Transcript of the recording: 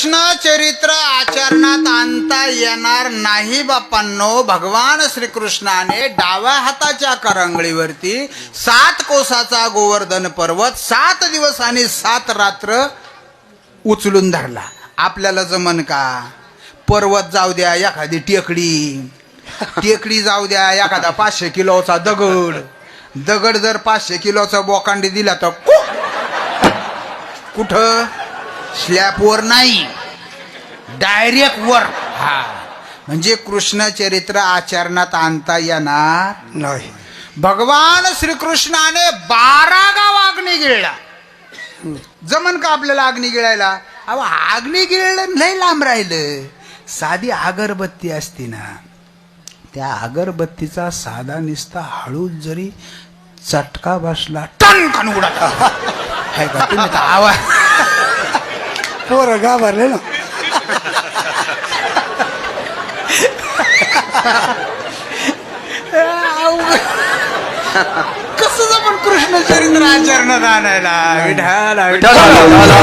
कृष्ण चरित्र आचरणात आणता येणार नाही बापांनो भगवान श्रीकृष्णाने डाव्या हाताच्या करंगळीवरती सात कोसाचा गोवर्धन पर्वत सात दिवस आणि सात रात्र उचलून धरला. आपल्याला जमन का? पर्वत जाऊ द्या एखादी टेकडी. टेकडी जाऊ द्या एखादा पाचशे किलोचा दगड. दगड जर पाचशे किलोचा बोकांडी दिला तर कुठं? स्लॅपवर नाही डायरेक्ट वर. हा. म्हणजे कृष्ण चरित्र आचरणात आणता येणार नाही. भगवान श्रीकृष्णाने बारा गाव अग्नी गिळला. जमन का आपल्याला अग्नी गिळायला? अहो अग्नी गिळलं नाही लांब राहिलं. साधी अगरबत्ती असती ना त्या अगरबत्तीचा साधा निसता हळूच जरी चटका बसला टन उडा का आवाज पोरं घाबरले ना कसं जमन कृष्ण चरित्र आचरणात आणायला विठाला विठाला.